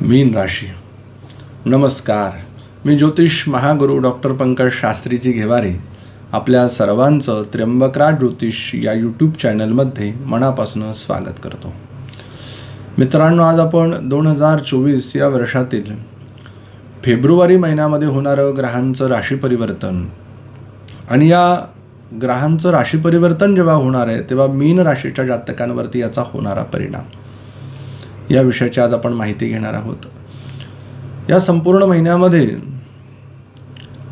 मीन राशी. नमस्कार. मी ज्योतिष महागुरु डॉक्टर पंकज शास्त्रीजी घेवारे आपल्या सर्वांचं त्र्यंबकराज ज्योतिष या यूट्यूब चॅनलमध्ये मनापासून स्वागत करतो. मित्रांनो आज आपण दोन हजार चोवीस या वर्षातील फेब्रुवारी महिन्यामध्ये होणारं ग्रहांचं राशी परिवर्तन आणि या ग्रहांचं राशी परिवर्तन जेव्हा होणार आहे तेव्हा मीन राशीच्या जातकांवरती याचा होणारा परिणाम. या विषयाची आज आपण माहिती घेणार आहोत. या संपूर्ण महिन्यामध्ये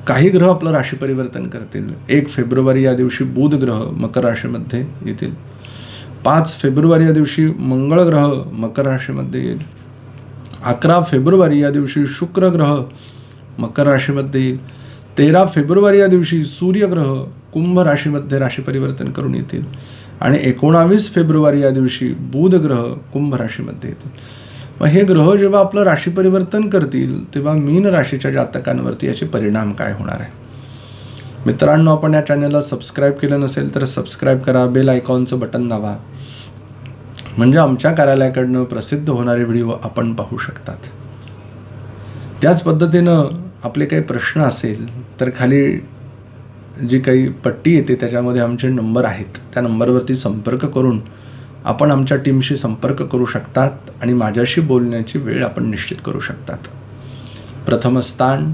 काही ग्रह आपलं राशी परिवर्तन करतील. एक फेब्रुवारी या दिवशी बुध ग्रह मकर राशीमध्ये येतील. पाच फेब्रुवारी या दिवशी मंगळ ग्रह मकर राशीमध्ये येईल. अकरा फेब्रुवारी या दिवशी शुक्र ग्रह मकर राशीमध्ये येईल. तेरा फेब्रुवारी या दिवशी सूर्यग्रह कुंभ राशीमध्ये राशी परिवर्तन करून येतील. आणि एकोणावीस फेब्रुवारी या दिवशी बुध ग्रह कुंभ राशीमध्ये येतील. मग हे ग्रह जेव्हा आपलं राशी परिवर्तन करतील तेव्हा मीन राशीच्या जातकांवरती याचे परिणाम काय होणार आहे? मित्रांनो आपण या चॅनलला सबस्क्राईब केलं नसेल तर सबस्क्राईब करा बेल आयकॉनचं बटन दाबा. म्हणजे आमच्या कार्यालयाकडनं प्रसिद्ध होणारे व्हिडिओ आपण पाहू शकतात. त्याच पद्धतीनं आपले काही प्रश्न असेल तर खाली जी काही पट्टी येते त्याच्यामध्ये आमचे नंबर आहेत. त्या नंबरवरती संपर्क करून आपण आमच्या टीमशी संपर्क करू शकतात आणि माझ्याशी बोलण्याची वेळ आपण निश्चित करू शकतात. प्रथम स्थान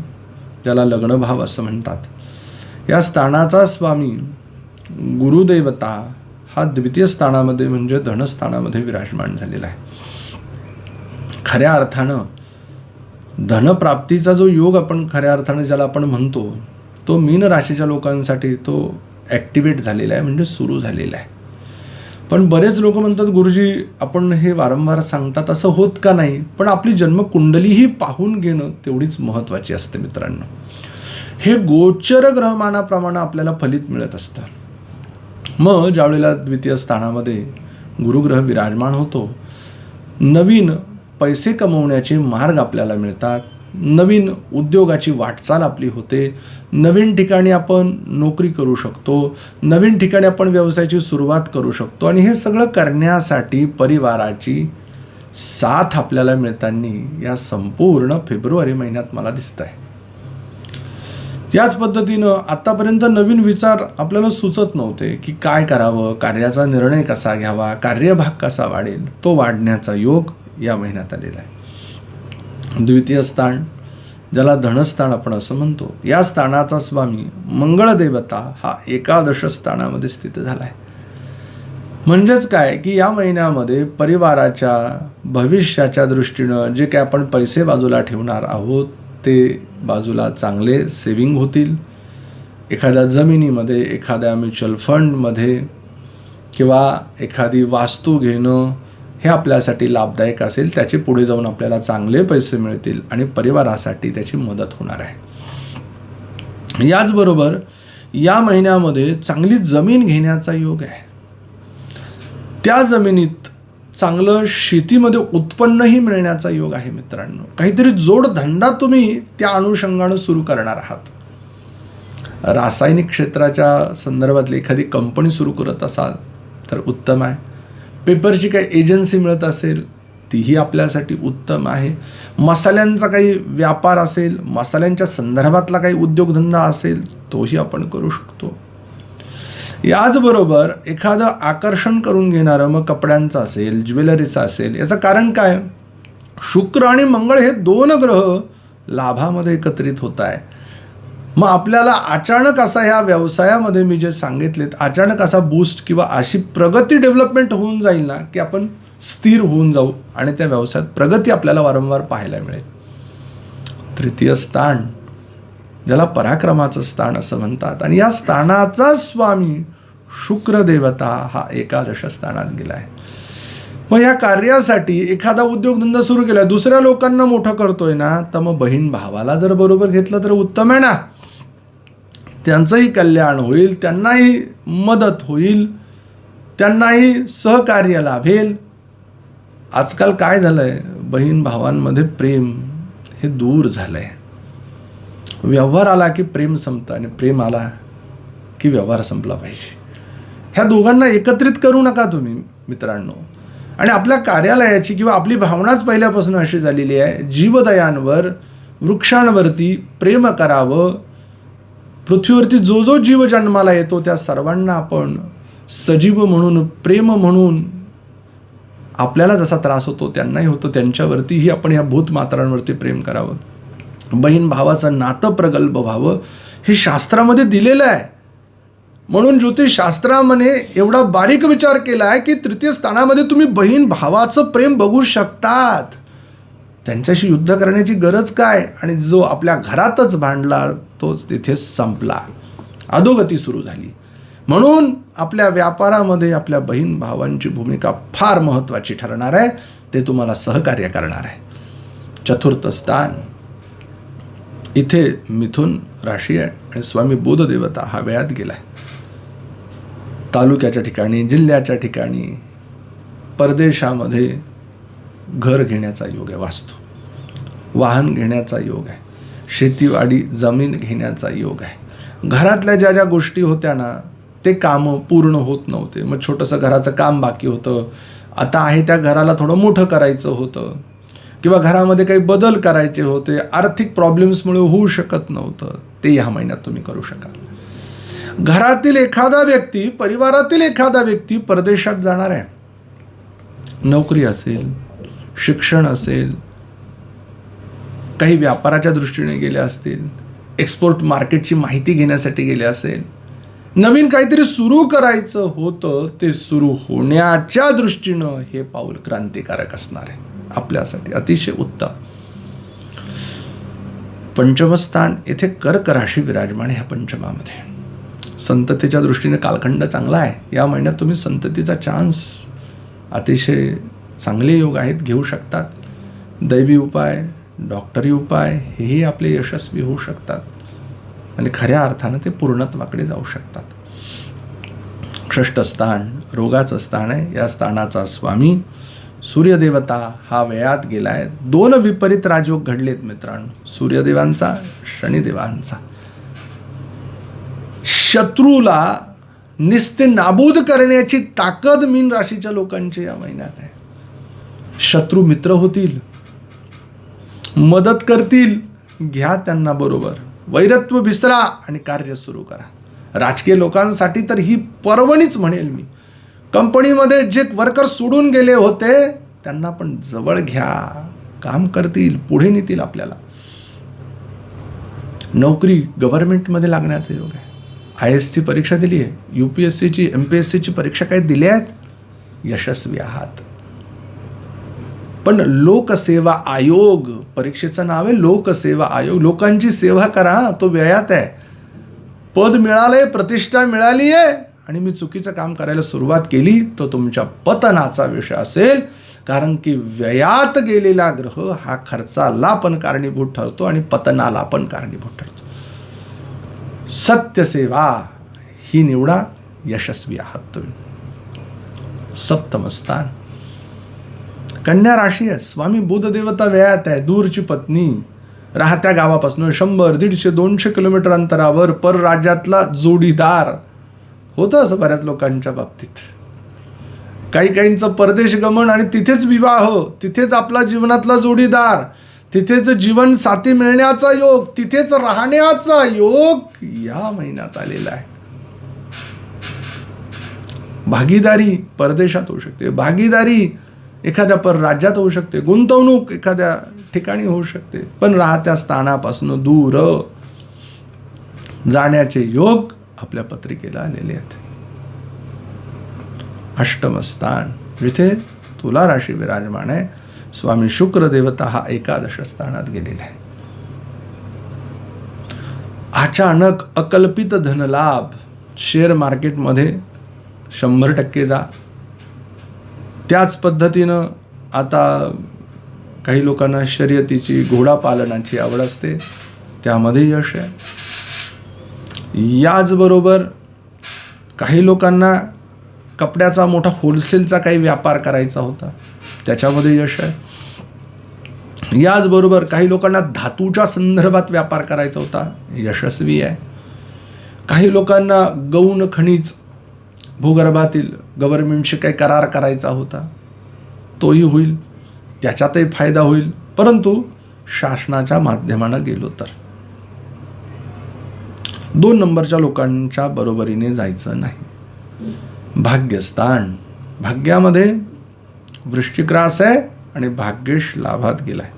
ज्याला लग्नभाव असं म्हणतात. या स्थानाचा स्वामी गुरुदेवता हा द्वितीय स्थानामध्ये म्हणजे धनस्थानामध्ये विराजमान झालेला आहे. खऱ्या अर्थानं धनप्राप्तीचा जो योग आपण खऱ्या अर्थानं ज्याला आपण म्हणतो तो मीन राशीच्या लोकांसाठी तो ॲक्टिवेट झालेला आहे म्हणजे सुरू झालेला आहे. पण बरेच लोक म्हणतात गुरुजी आपण हे वारंवार सांगतात असं होत का नाही? पण आपली जन्मकुंडलीही पाहून घेणं तेवढीच महत्त्वाची असते मित्रांनो. हे गोचर ग्रहमानाप्रमाणे आपल्याला फलित मिळत असतं. मग ज्यावेळेला द्वितीय स्थानामध्ये गुरुग्रह विराजमान होतो नवीन पैसे कमवण्याचे मार्ग आपल्याला मिळतात. नवीन उद्योगाची वाटचाल आपली होते. नवीन ठिकाणी आपण नोकरी करू शकतो. नवीन ठिकाणी आपण व्यवसायाची सुरुवात करू शकतो. आणि हे सगळं करण्यासाठी परिवाराची साथ आपल्याला मिळताना या संपूर्ण फेब्रुवारी महिन्यात मला दिसत आहे याच पद्धतीनं आत्तापर्यंत नवीन विचार आपल्याला सुचत नव्हते की काय करावं कार्याचा निर्णय कसा घ्यावा कार्यभाग कसा वाढेल तो वाढण्याचा योग या महिन्यात आलेला आहे. द्वितीय स्थान ज्याला धनस्थान आपण असं म्हणतो या स्थानाचा स्वामी मंगळदेवता हा एकादश स्थानामध्ये स्थित झाला आहे म्हणजेच काय की या महिन्यामध्ये परिवाराच्या भविष्याच्या दृष्टीनं जे काय आपण पैसे बाजूला ठेवणार आहोत ते बाजूला चांगले सेविंग होतील. एखाद्या जमिनीमध्ये एखाद्या म्युच्युअल फंडमध्ये किंवा एखादी वास्तू घेणं हे आपल्यासाठी लाभदायक असेल त्याचे पुढे जाऊन आपल्याला चांगले पैसे मिळतील आणि परिवारासाठी त्याची मदत होणार आहे. याचबरोबर या महिन्यामध्ये चांगली जमीन घेण्याचा योग आहे. त्या जमिनीत चांगलं शेतीमध्ये उत्पन्नही मिळण्याचा योग आहे मित्रांनो. काहीतरी जोडधंदा तुम्ही त्या अनुषंगानं सुरू करणार आहात. रासायनिक क्षेत्राच्या संदर्भातली एखादी कंपनी सुरू करत असाल तर उत्तम आहे. पेपरची काही एजन्सी मिळत असेल तीही आपल्यासाठी उत्तम आहे. मसाल्यांचा काही व्यापार असेल मसाल्यांच्या संदर्भातला काही उद्योगधंदा असेल तोही आपण करू शकतो. याचबरोबर एखादं आकर्षण करून घेणारं मग कपड्यांचं असेल ज्वेलरीचं असेल याचं कारण काय? शुक्र आणि मंगळ हे दोन ग्रह लाभामध्ये एकत्रित होत आहे. मग आपल्याला अचानक असा ह्या व्यवसायामध्ये मी जे सांगितलेत अचानक असा बूस्ट किंवा अशी प्रगती डेव्हलपमेंट होऊन जाईल ना की आपण स्थिर होऊन जाऊ आणि त्या व्यवसायात प्रगती आपल्याला वारंवार पाहायला मिळेल. तृतीय स्थान ज्याला पराक्रमाचं स्थान असं म्हणतात. आणि या स्थानाचा स्वामी शुक्रदेवता हा एकादश स्थानात गेला आहे. मग या कार्यासाठी एखादा उद्योगधंदा सुरू केला दुसऱ्या लोकांना मोठं करतोय ना तर मग बहीण भावाला जर बरोबर घेतलं तर उत्तम आहे ना. त्यांचंही कल्याण होईल त्यांनाही मदत होईल त्यांनाही सहकार्य लाभेल. आजकाल काय झालं आहे बहीण भावांमध्ये प्रेम हे दूर झालं आहे व्यवहार आला की प्रेम संपतं आणि प्रेम आला की व्यवहार संपला पाहिजे. ह्या दोघांना एकत्रित करू नका तुम्ही मित्रांनो. आणि आपल्या कार्यालयाची किंवा आपली भावनाच पहिल्यापासून अशी झालेली आहे जीवदयांवर वृक्षांवरती प्रेम करावं पृथ्वीवरती जो जो जीव जन्माला येतो त्या सर्वांना आपण सजीव म्हणून प्रेम म्हणून आपल्याला जसा त्रास होतो त्यांनाही होतो त्यांच्यावरतीही आपण ह्या भूतमात्रांवरती प्रेम करावं. बहीण भावाचं नातं प्रगल्भ व्हावं हे शास्त्रामध्ये दिलेलं आहे. म्हणून ज्योतिषशास्त्रामध्ये एवढा बारीक विचार केला आहे की तृतीय स्थानामध्ये तुम्ही बहीण भावाचं प्रेम बघू शकतात. त्यांच्याशी युद्ध करण्याची गरज काय? आणि जो आपल्या घरातच भांडला तोच तिथे संपला. अधोगती सुरू झाली. म्हणून आपल्या व्यापारामध्ये आपल्या बहीण भावांची भूमिका फार महत्त्वाची ठरणार आहे. ते तुम्हाला सहकार्य करणार आहे. चतुर्थ स्थान. इथे मिथुन राशी आहे आणि स्वामी बोधदेवता हा वेळात गेला आहे तालुक्याच्या ठिकाणी जिल्ह्याच्या ठिकाणी परदेशामध्ये घर घेण्याचा योग आहे वास्तू. वाहन घेण्याचा योग आहे. शेतीवाडी जमीन घेण्याचा योग आहे. घरातल्या ज्या ज्या गोष्टी होत्या ना ते कामं पूर्ण होत नव्हते. मग छोटंसं घराचं काम बाकी होतं. आता आहे त्या घराला थोडं मोठं करायचं होतं. किंवा घरामध्ये काही बदल करायचे होते. आर्थिक प्रॉब्लेम्समुळे होऊ शकत नव्हतं. ते ह्या महिन्यात तुम्ही करू शकाल. घरातील एखादा व्यक्ती परिवारातील एखादा व्यक्ती परदेशात जाणार आहे. नोकरी असेल शिक्षण असेल काही व्यापाराच्या दृष्टीने गेले असतील एक्सपोर्ट मार्केटची माहिती घेण्यासाठी गेले असेल नवीन काहीतरी सुरू करायचं होतं ते सुरू होण्याच्या दृष्टीनं हे पाऊल क्रांतिकारक असणार आहे आपल्यासाठी अतिशय उत्तम. पंचमस्थान येथे कर्क राशी विराजमान आहे ह्या पंचमामध्ये. संततीच्या दृष्टीने कालखंड चांगला आहे या महिन्यात तुम्ही संततीचा चान्स अतिशय चांगले योग आहेत घेऊ शकतात. दैवी उपाय डॉक्टरी उपाय हेही आपले यशस्वी होऊ शकतात. आणि खऱ्या अर्थानं ते पूर्णत्वाकडे जाऊ शकतात. षष्टस्थान रोगाचं स्थान आहे. या स्थानाचा स्वामी सूर्यदेवता हा वेळात गेला आहे दोन विपरीत राजयोग घडलेत मित्रांनो. सूर्यदेवांचा शनिदेवांचा. शत्रूला निस्ते नाबूद करण्याची ताकद मीन राशीच्या लोकांची या महिन्यात आहे. शत्रू मित्र होतील मदत करतील. घ्या त्यांना बरोबर. वैरत्व विसरा आणि कार्य सुरू करा. राजकीय लोकांसाठी तर ही पर्वणीच म्हणेल मी. कंपनीमध्ये जे वर्कर सोडून गेले होते त्यांना पण जवळ घ्या. काम करतील पुढे नेतील आपल्याला. नोकरी गव्हर्नमेंटमध्ये लागण्याचा योग आहे. आय एसची परीक्षा दिली आहे यू पी एस सीची एम पी एस सीची परीक्षा काही दिल्या आहेत? यशस्वी आहात. पण लोकसेवा आयोग परीक्षेचं नाव आहे लोकसेवा आयोग. लोकांची सेवा करा तो व्ययात आहे. पद मिळालंय प्रतिष्ठा मिळाली आहे आणि मी चुकीचं काम करायला सुरुवात केली तो तुमच्या पतनाचा विषय असेल. कारण की व्ययात गेलेला ग्रह हा खर्चाला पण कारणीभूत ठरतो आणि पतनाला पण कारणीभूत ठरतो. सत्यसेवा ही निवडा यशस्वी आहात तुम्ही. सप्तम स्थान. कन्या राशी आहे. स्वामी बुधदेवता व्ययात आहे. दूरची पत्नी. राहत्या गावापासून शंभर दीडशे दोनशे किलोमीटर अंतरावर परराज्यातला जोडीदार. होतं असं बऱ्याच लोकांच्या बाबतीत. काही काहींचं परदेश गमन आणि तिथेच विवाह. तिथेच आपला जीवनातला जोडीदार. तिथेच जीवन साथी मिळण्याचा योग. तिथेच राहण्याचा योग या महिन्यात आलेला आहे. भागीदारी परदेशात होऊ शकते. भागीदारी एखाद्या परराज्यात होऊ शकते गुंतवणूक एखाद्या ठिकाणी होऊ शकते पण राहत्या स्थानापासून दूर जाण्याचे योग आपल्या पत्रिकेला आलेले आहेत. अष्टमस्थान जिथे तुला राशी विराजमान आहे स्वामी शुक्र देवता हा एकादश स्थानात गेलेला आहे. अचानक अकल्पित धनलाभ शेअर मार्केटमध्ये शंभर टक्के जा. त्याच पद्धतीनं आता काही लोकांना शर्यतीची घोडा पालनाची आवड असते. त्यामध्ये यश आहे. याचबरोबर काही लोकांना कपड्याचा मोठा होलसेलचा काही व्यापार करायचा होता. त्याच्यामध्ये यश आहे. याचबरोबर काही लोकांना धातूच्या संदर्भात व्यापार करायचा होता. यशस्वी आहे. काही लोकांना गौण खनिज भूगर्भातील गव्हर्नमेंटशी काही करार करायचा होता तोही होईल त्याच्यातही फायदा होईल. परंतु शासनाच्या माध्यमानं गेलो तर. दोन नंबरच्या लोकांच्या बरोबरीने जायचं नाही. भाग्यस्थान. भाग्यामध्ये वृष्टिक्रास आहे आणि भाग्येश लाभात गेलाय.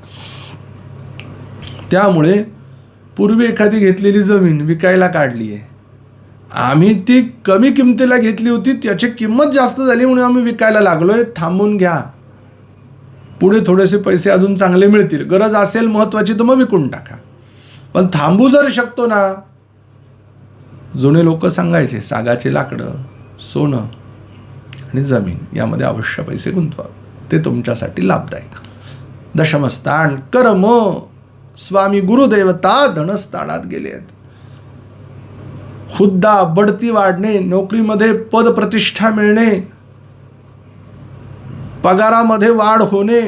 त्यामुळे पूर्वी एखादी घेतलेली जमीन विकायला काढली आहे आम्ही ती कमी किमतीला घेतली होती त्याची किंमत जास्त झाली म्हणून आम्ही विकायला लागलो आहे थांबून घ्या. पुढे थोडेसे पैसे अजून चांगले मिळतील. गरज असेल महत्त्वाची तर मग विकून टाका. पण थांबू जर शकतो ना जुने लोक सांगायचे सागाचे लाकडं सोनं आणि जमीन यामध्ये अवश्य पैसे गुंतवा ते तुमच्यासाठी लाभदायक. दशमस्थान कर्म. स्वामी गुरुदेवता धनस्थानात गेले आहेत हुद्दा बढती वाढणे नोकरीमध्ये पद प्रतिष्ठा मिळणे पगारामध्ये वाढ होणे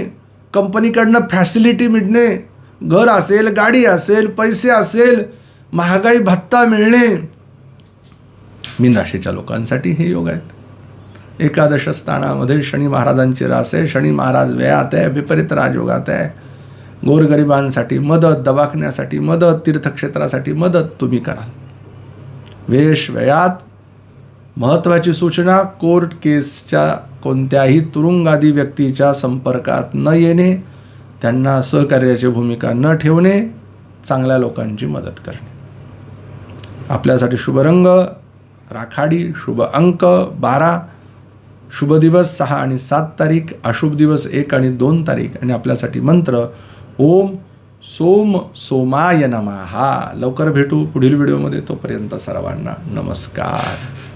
कंपनीकडनं फॅसिलिटी मिळणे घर असेल गाडी असेल पैसे असेल महागाई भत्ता मिळणे. मीन राशीच्या लोकांसाठी हे योग आहेत. एकादश स्थानामध्ये शनी महाराजांची रास आहे. शनी महाराज व्ययात आहे विपरीत राजयोगात आहे. गोरगरिबांसाठी मदत दवाखान्यासाठी मदत तीर्थक्षेत्रासाठी मदत तुम्ही कराल. वेश व्ययात. महत्त्वाची सूचना कोर्ट केसच्या कोणत्याही तुरुंगादी व्यक्तीच्या संपर्कात न येणे त्यांना सहकार्याची भूमिका न ठेवणे चांगल्या लोकांची मदत करणे. आपल्यासाठी शुभ रंग राखाडी शुभ अंक बारा शुभ दिवस सहा आणि सात तारीख अशुभ दिवस एक आणि दोन तारीख आणि आपल्यासाठी मंत्र ओम सोम सोमाय नमः. हा लवकर भेटू पुढील व्हिडिओमध्ये तोपर्यंत सर्वांना नमस्कार.